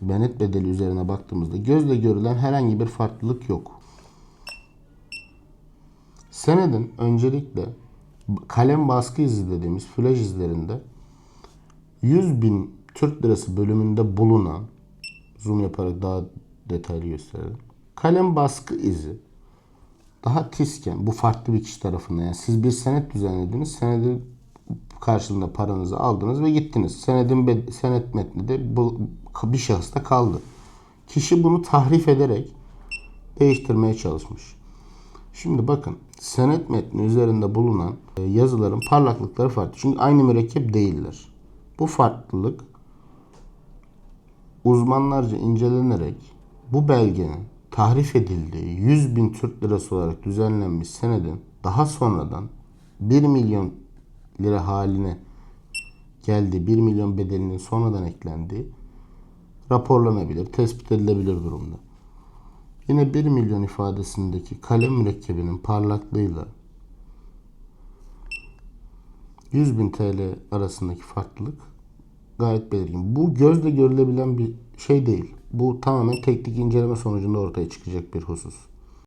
benet bedeli üzerine baktığımızda gözle görülen herhangi bir farklılık yok. Senedin öncelikle kalem baskı izi dediğimiz flaj izlerinde 100 bin Türk lirası bölümünde bulunan zoom yaparak daha detaylı gösterelim. Kalem baskı izi daha tisken bu farklı bir kişi tarafından yani siz bir senet düzenlediniz senedin karşılığında paranızı aldınız ve gittiniz. Senedin senet metni de bu bir şahısta kaldı. Kişi bunu tahrif ederek değiştirmeye çalışmış. Şimdi bakın senet metni üzerinde bulunan e, yazıların parlaklıkları farklı. Çünkü aynı mürekkep değiller. Bu farklılık uzmanlarca incelenerek bu belgenin tahrif edildiği 100 bin Türk lirası olarak düzenlenmiş senedin daha sonradan 1 milyon lira haline geldiği 1 milyon bedelinin sonradan eklendiği raporlanabilir, tespit edilebilir durumda. Yine 1 milyon ifadesindeki kalem mürekkebinin parlaklığıyla 100 bin TL arasındaki farklılık gayet belirgin. Bu gözle görülebilen bir şey değil. Bu tamamen teknik inceleme sonucunda ortaya çıkacak bir husus.